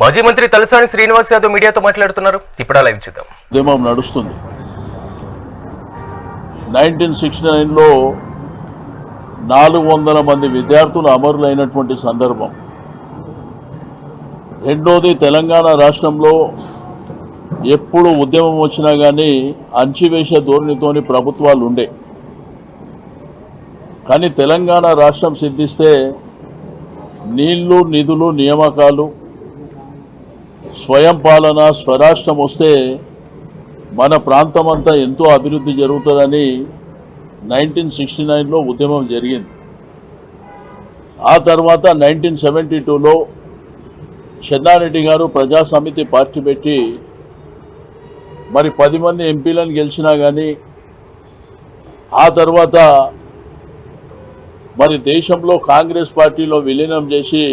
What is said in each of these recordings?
మాజీ మంత్రి తలసాని శ్రీనివాస్ యాదవ్ మీడియాతో మాట్లాడుతున్నారు. ఇప్పుడు లైవ్ చూద్దాం. ఉద్యమం నడుస్తుంది. నైన్టీన్ సిక్స్టీ నైన్లో నాలుగు వందల మంది విద్యార్థులు అమరులైనటువంటి సందర్భం. రెండోది తెలంగాణ రాష్ట్రంలో ఎప్పుడు ఉద్యమం వచ్చినా కానీ అంచివేసే ధోరణితోని ప్రభుత్వాలు ఉండే. కానీ తెలంగాణ రాష్ట్రం సిద్ధిస్తే నీళ్ళు నిధులు నియామకాలు స్వయం పాలన స్వరాష్ట్రం వస్తే మన ప్రాంతం అంతా ఎంతో అభివృద్ధి జరుగుతుందని నైన్టీన్ సిక్స్టీ నైన్లో ఉద్యమం జరిగింది. ఆ తర్వాత నైన్టీన్ సెవెంటీ టూలో చెన్నారెడ్డి గారు ప్రజా సమితి పార్టీ పెట్టి మరి పది మంది ఎంపీలను గెలిచినా కానీ ఆ తర్వాత మరి దేశంలో కాంగ్రెస్ పార్టీలో విలీనం చేసి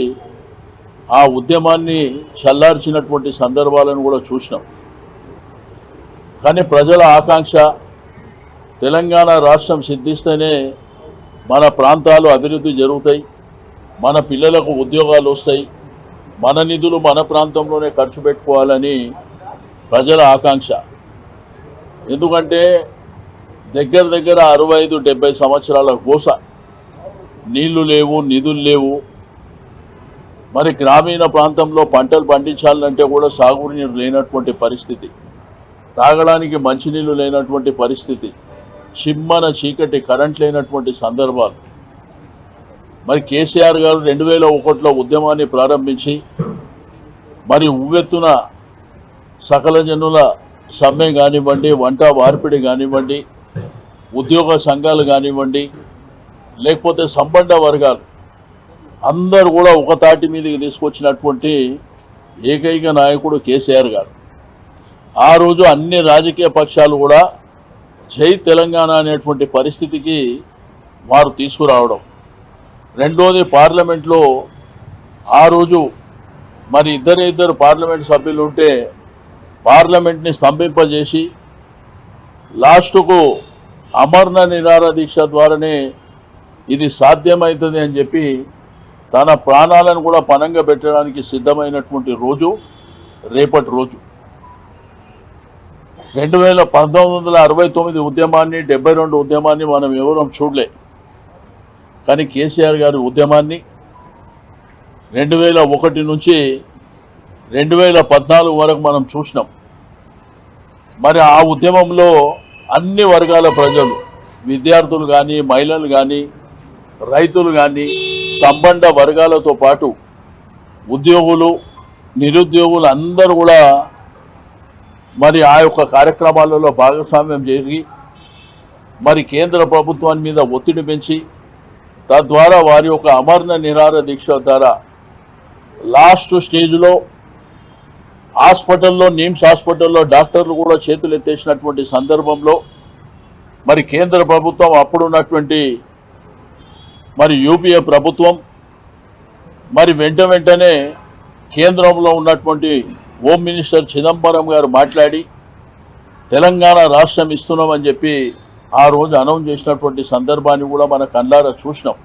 ఆ ఉద్యమాన్ని చల్లార్చినటువంటి సందర్భాలను కూడా చూసినాం. కానీ ప్రజల ఆకాంక్ష తెలంగాణ రాష్ట్రం సిద్ధిస్తేనే మన ప్రాంతాలు అభివృద్ధి జరుగుతాయి మన పిల్లలకు ఉద్యోగాలు వస్తాయి మన నిధులు మన ప్రాంతంలోనే ఖర్చు పెట్టుకోవాలని ప్రజల ఆకాంక్ష. ఎందుకంటే దగ్గర దగ్గర అరవై ఐదు డెబ్బై సంవత్సరాల కోస నీళ్ళు లేవు నిధులు లేవు మరి గ్రామీణ ప్రాంతంలో పంటలు పండించాలంటే కూడా సాగునీరు లేనటువంటి పరిస్థితి. తాగడానికి మంచినీళ్ళు లేనటువంటి పరిస్థితి. చిమ్మన చీకటి కరెంట్ లేనటువంటి సందర్భాలు. మరి కేసీఆర్ గారు రెండు వేల ఒకటిలో ఉద్యమాన్ని ప్రారంభించి మరి ఉవ్వెత్తున సకల జనుల సమ్మె కానివ్వండి వంట వార్పిడి కానివ్వండి ఉద్యోగ సంఘాలు కానివ్వండి లేకపోతే సంబంధ వర్గాలు అందరు కూడా ఒక తాటి మీదకి తీసుకొచ్చినటువంటి ఏకైక నాయకుడు కేసీఆర్ గారు. ఆ రోజు అన్ని రాజకీయ పక్షాలు కూడా జై తెలంగాణ అనేటువంటి పరిస్థితికి వారు తీసుకురావడం. రెండోది పార్లమెంట్లో ఆ రోజు మరి ఇద్దరు ఇద్దరు పార్లమెంట్ సభ్యులు ఉంటే పార్లమెంట్ని స్తంభింపజేసి లాస్ట్కు అమర్ణ నిరార దీక్ష ద్వారానే ఇది సాధ్యమవుతుంది అని చెప్పి తన ప్రాణాలను కూడా పనంగా పెట్టడానికి సిద్ధమైనటువంటి రోజు రేపటి రోజు. రెండు వేల పంతొమ్మిది వందల అరవై తొమ్మిది ఉద్యమాన్ని డెబ్బై రెండు ఉద్యమాన్ని మనం ఎవరం చూడలే. కానీ కేసీఆర్ గారి ఉద్యమాన్ని రెండు వేల ఒకటి నుంచి రెండు వేల పద్నాలుగు వరకు మనం చూసినాం. మరి ఆ ఉద్యమంలో అన్ని వర్గాల ప్రజలు విద్యార్థులు కానీ మహిళలు కానీ రైతులు కానీ సంబంధ వర్గాలతో పాటు ఉద్యోగులు నిరుద్యోగులు అందరూ కూడా మరి ఆ యొక్క కార్యక్రమాలలో భాగస్వామ్యం జరిగి మరి కేంద్ర ప్రభుత్వాన్ని మీద ఒత్తిడి పెంచి తద్వారా వారి యొక్క అమరణ నిరార దీక్ష ద్వారా లాస్ట్ స్టేజ్లో హాస్పిటల్లో నిమ్స్ హాస్పిటల్లో డాక్టర్లు కూడా చేతులు ఎత్తేసినటువంటి సందర్భంలో మరి కేంద్ర ప్రభుత్వం అప్పుడున్నటువంటి మరి యూపీఏ ప్రభుత్వం మరి వెంట వెంటనే కేంద్రంలో ఉన్నటువంటి హోమ్ మినిస్టర్ చిదంబరం గారు మాట్లాడి తెలంగాణ రాష్ట్రం ఇస్తున్నామని చెప్పి ఆ రోజు అనౌన్స్ చేసినటువంటి సందర్భాన్ని కూడా మన కళ్ళారా చూసినాం.